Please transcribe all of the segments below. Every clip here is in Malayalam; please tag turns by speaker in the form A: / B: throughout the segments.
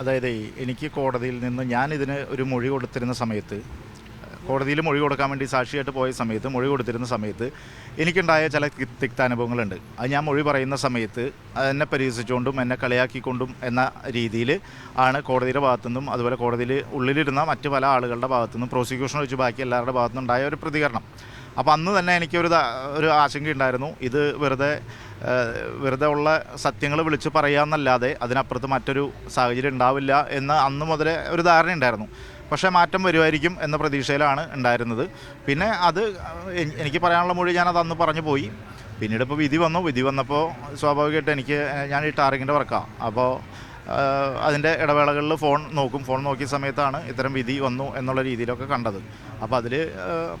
A: അതായത് എനിക്ക് കോടതിയിൽ നിന്ന് ഞാൻ ഇതിന് ഒരു മൊഴി കൊടുത്തിരുന്ന സമയത്ത് കോടതിയിൽ മൊഴി കൊടുക്കാൻ വേണ്ടി സാക്ഷിയായിട്ട് പോയ സമയത്ത് മൊഴി കൊടുത്തിരുന്ന സമയത്ത് എനിക്കുണ്ടായ ചില തിക്താനുഭവങ്ങളുണ്ട്. അത് ഞാൻ മൊഴി പറയുന്ന സമയത്ത് എന്നെ പരിഹസിച്ചുകൊണ്ടും എന്നെ കളിയാക്കിക്കൊണ്ടും എന്ന രീതിയിൽ ആണ് കോടതിയുടെ ഭാഗത്തുനിന്നും അതുപോലെ കോടതിയിൽ ഉള്ളിലിരുന്ന മറ്റ് പല ആളുകളുടെ ഭാഗത്തു നിന്നും പ്രോസിക്യൂഷൻ വെച്ച് ബാക്കി എല്ലാവരുടെ ഭാഗത്തുനിന്നുണ്ടായ ഒരു പ്രതികരണം. അപ്പോൾ അന്ന് തന്നെ എനിക്കൊരു ഒരു ഒരു ആശങ്കയുണ്ടായിരുന്നു ഇത് വെറുതെ വെറുതെ ഉള്ള സത്യങ്ങൾ വിളിച്ച് പറയാമെന്നല്ലാതെ അതിനപ്പുറത്ത് മറ്റൊരു സാഹചര്യം ഉണ്ടാവില്ല എന്ന് അന്ന് മുതലേ ഒരു ധാരണ ഉണ്ടായിരുന്നു. പക്ഷേ മാറ്റം വരുമായിരിക്കും എന്ന പ്രതീക്ഷയിലാണ് ഉണ്ടായിരുന്നത്. പിന്നെ അത് എനിക്ക് പറയാനുള്ള മൊഴി ഞാനത് അന്ന് പറഞ്ഞു പോയി. പിന്നീട് ഇപ്പോൾ വിധി വന്നു. വിധി വന്നപ്പോൾ സ്വാഭാവികമായിട്ട് എനിക്ക് ഞാൻ ഈ ടാറിങ്ങിന്റെ വർക്കാണ് അപ്പോൾ അതിന്റെ ഇടവേളകളിൽ ഫോൺ നോക്കും. ഫോൺ നോക്കിയ സമയത്താണ് ഇത്തരം വിധി വന്നു എന്നുള്ള രീതിയിലൊക്കെ കണ്ടത്. അപ്പോൾ അതിൽ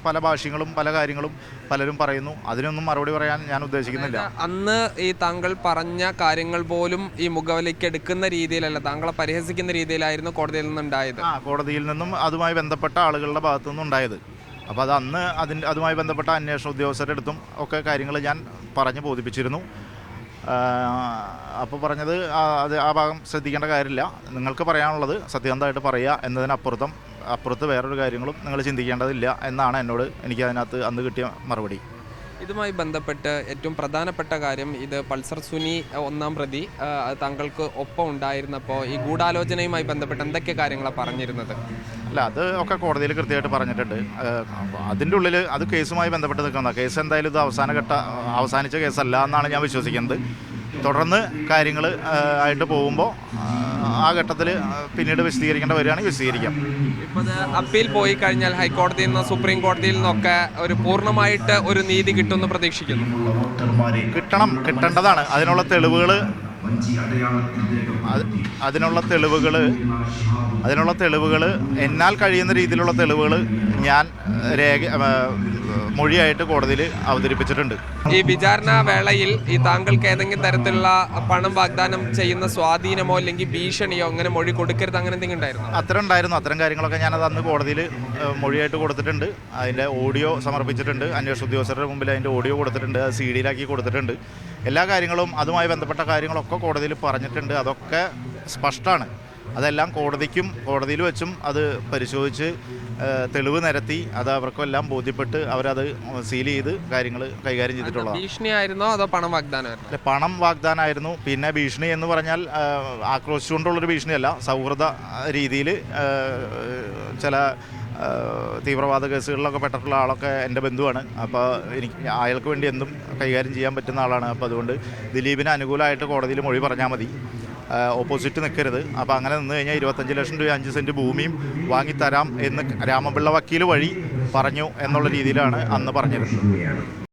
A: പല ഭാഷ്യങ്ങളും പല കാര്യങ്ങളും പലരും പറയുന്നു. അതിനൊന്നും മറുപടി പറയാൻ ഞാൻ ഉദ്ദേശിക്കുന്നില്ല.
B: അന്ന് ഈ താങ്കൾ പറഞ്ഞ കാര്യങ്ങൾ പോലും ഈ മുഖവിലേക്ക് എടുക്കുന്ന രീതിയിലല്ല താങ്കളെ പരിഹസിക്കുന്ന രീതിയിലായിരുന്നു കോടതിയിൽ നിന്നുണ്ടായത്.
A: ആ കോടതിയിൽ നിന്നും അതുമായി ബന്ധപ്പെട്ട ആളുകളുടെ ഭാഗത്തു നിന്നും ഉണ്ടായത് അപ്പോൾ അത് അന്ന് അതിന്റെ അതുമായി ബന്ധപ്പെട്ട അന്വേഷണ ഉദ്യോഗസ്ഥരുടെ അടുത്തും ഒക്കെ കാര്യങ്ങൾ ഞാൻ പറഞ്ഞു ബോധിപ്പിച്ചിരുന്നു. അപ്പോൾ പറഞ്ഞത് അത് ആ ഭാഗം ശ്രദ്ധിക്കേണ്ട കാര്യമില്ല. നിങ്ങൾക്ക് പറയാനുള്ളത് സത്യസന്ധമായിട്ട് പറയുക എന്നതിനപ്പുറത്തും അപ്പുറത്ത് വേറൊരു കാര്യങ്ങളും നിങ്ങൾ ചിന്തിക്കേണ്ടതില്ല എന്നാണ് എന്നോട് എനിക്ക് അതിനകത്ത് അന്ന് കിട്ടിയ മറുപടി.
B: ഇതുമായി ബന്ധപ്പെട്ട് ഏറ്റവും പ്രധാനപ്പെട്ട കാര്യം ഇത് പൾസർ സുനി ഒന്നാം പ്രതി താങ്കൾക്ക് ഒപ്പം ഉണ്ടായിരുന്നപ്പോൾ ഈ ഗൂഢാലോചനയുമായി ബന്ധപ്പെട്ട് എന്തൊക്കെ കാര്യങ്ങളാണ് പറഞ്ഞിരുന്നത്?
A: അല്ല അത് ഒക്കെ കോടതിയിൽ കൃത്യമായിട്ട് പറഞ്ഞിട്ടുണ്ട്. അതിന്റെ ഉള്ളിൽ അത് കേസുമായി ബന്ധപ്പെട്ട് നിൽക്കുന്ന കേസ് എന്തായാലും ഇത് അവസാന ഘട്ട അവസാനിച്ച കേസല്ല എന്നാണ് ഞാൻ വിശ്വസിക്കുന്നത്. തുടർന്ന് കാര്യങ്ങൾ ആയിട്ട് പോകുമ്പോൾ ആ ഘട്ടത്തിൽ പിന്നീട് വിശദീകരിക്കേണ്ട വരികയാണെങ്കിൽ വിശദീകരിക്കാം.
B: ഇപ്പോൾ അപ്പീൽ പോയി കഴിഞ്ഞാൽ ഹൈക്കോടതിയിൽ നിന്ന് സുപ്രീം കോടതിയിൽ നിന്നൊക്കെ ഒരു പൂർണമായിട്ട് ഒരു നീതി കിട്ടുമെന്ന് പ്രതീക്ഷിക്കുന്നു.
A: കിട്ടണം കിട്ടേണ്ടതാണ്. അതിനുള്ള തെളിവുകൾ അതിനുള്ള തെളിവുകൾ അതിനുള്ള തെളിവുകൾ എന്നാൽ കഴിയുന്ന രീതിയിലുള്ള തെളിവുകൾ ഞാൻ രേഖ മൊഴിയായിട്ട് കോടതിയിൽ അവതരിപ്പിച്ചിട്ടുണ്ട്.
B: ഈ വിചാരണ വേളയിൽ ഈ താങ്കൾക്ക് ഏതെങ്കിലും തരത്തിലുള്ള പണം വാഗ്ദാനം ചെയ്യുന്ന സ്വാധീനമോ അല്ലെങ്കിൽ ഭീഷണിയോ അങ്ങനെ മൊഴി കൊടുക്കരുത് അങ്ങനെ എന്തെങ്കിലും ഉണ്ടായിരുന്നു?
A: അത്ര ഉണ്ടായിരുന്നു. അത്തരം കാര്യങ്ങളൊക്കെ ഞാനത് അന്ന് കോടതിയിൽ മൊഴിയായിട്ട് കൊടുത്തിട്ടുണ്ട്. അതിന്റെ ഓഡിയോ സമർപ്പിച്ചിട്ടുണ്ട്. അന്വേഷണ ഉദ്യോഗസ്ഥരുടെ മുമ്പിൽ അതിന്റെ ഓഡിയോ കൊടുത്തിട്ടുണ്ട്. അത് സി ഡിയിലാക്കി കൊടുത്തിട്ടുണ്ട്. എല്ലാ കാര്യങ്ങളും അതുമായി ബന്ധപ്പെട്ട കാര്യങ്ങളൊക്കെ കോടതിയിൽ പറഞ്ഞിട്ടുണ്ട്. അതൊക്കെ സ്പഷ്ടമാണ്. അതെല്ലാം കോടതിക്കും കോടതിയിൽ വെച്ചും അത് പരിശോധിച്ച് തെളിവ് നിരത്തി അത് അവർക്കെല്ലാം ബോധ്യപ്പെട്ട് അവരത് സീൽ ചെയ്ത് കാര്യങ്ങൾ കൈകാര്യം ചെയ്തിട്ടുള്ളതാണ്.
B: ഭീഷണിയായിരുന്നോ അതോ പണം വാഗ്ദാനമായിരുന്നു?
A: അല്ല, പണം വാഗ്ദാനമായിരുന്നു. പിന്നെ ഭീഷണി എന്ന് പറഞ്ഞാൽ ആക്രോശിച്ചുകൊണ്ടുള്ളൊരു ഭീഷണിയല്ല. സൗഹൃദ രീതിയിൽ ചില തീവ്രവാദ കേസുകളിലൊക്കെ പെട്ടിട്ടുള്ള ആളൊക്കെ എന്റെ ബന്ധുവാണ്. അപ്പോൾ എനിക്ക് അയാൾക്ക് വേണ്ടി എന്തും കൈകാര്യം ചെയ്യാൻ പറ്റുന്ന ആളാണ്. അപ്പോൾ അതുകൊണ്ട് ദിലീപിന് അനുകൂലമായിട്ട് കോടതിയിൽ മൊഴി പറഞ്ഞാൽ മതി. ഓപ്പോസിറ്റ് നിൽക്കരുത് അപ്പോൾ അങ്ങനെ നിന്ന് കഴിഞ്ഞാൽ ഇരുപത്തഞ്ച് ലക്ഷം രൂപ അഞ്ച് സെന്റ് ഭൂമിയും വാങ്ങിത്തരാം എന്ന് രാമപിള്ള വക്കീൽ വഴി പറഞ്ഞു എന്നുള്ള രീതിയിലാണ് അന്ന് പറഞ്ഞിരുന്നത്